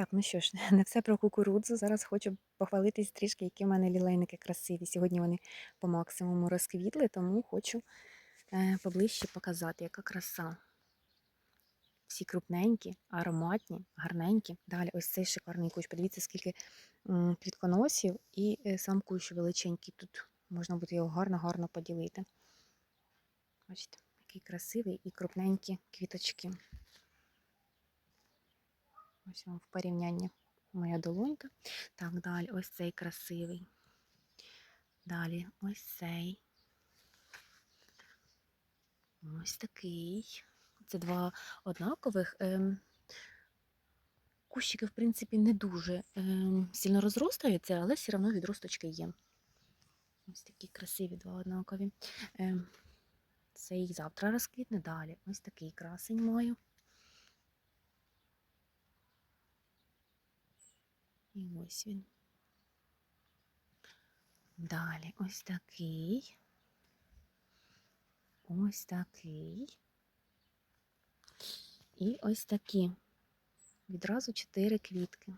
Так, ну що ж, не все про кукурудзу. Зараз хочу похвалитись трішки, які в мене лілейники красиві. Сьогодні вони по максимуму розквітли, тому хочу е, поближче показати, яка краса. Всі крупненькі, ароматні, гарненькі. Далі ось цей шикарний кущ. Подивіться, скільки квітконосів і е, сам кущ величенький. Тут можна буде його гарно-гарно поділити. Бачите, який красивий і крупненькі квіточки. Ось вам в порівнянні моя долонька. Так, далі ось цей красивий. Далі ось цей. Ось такий. Це два однакових. Ем, Кущики, в принципі, не дуже ем, сильно розростаються, але все одно відросточки є. Ось такі красиві два однакові. Ем, Цей завтра розквітне далі. Ось такий красень маю. І ось він. Далі ось такий. Ось такий. І ось такі. Відразу чотири квітки.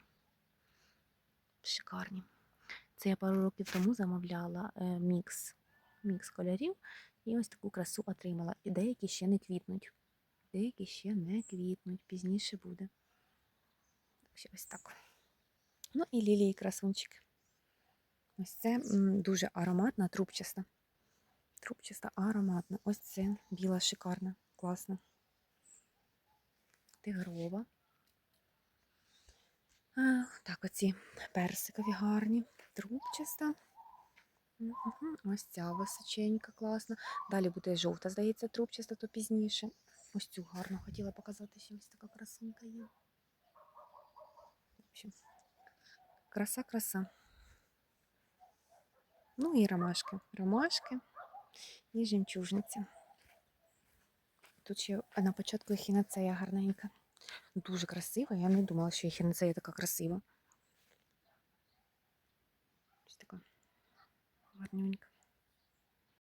Шикарні. Це я пару років тому замовляла е, мікс, мікс кольорів. І ось таку красу отримала. І деякі ще не квітнуть. Деякі ще не квітнуть. Пізніше буде. Так що ось так. Ну і лілії красунчики. Ось це дуже ароматна, трубчаста. Трубчаста, ароматна. Ось це біла, шикарна, класна. Тигрова. А, так, оці персикові гарні, трубчаста. Мгм, Ось ця височенька, класна. Далі буде жовта, здається, трубчаста, то пізніше. Ось цю гарно хотіла показати, що ось така красунька є. В общем, краса, краса. Ну і ромашки. Ромашки і жемчужниця. Тут ще на початку хінацея гарненька. Дуже красива. Я не думала, що хінацея така красива. Ось така гарненька.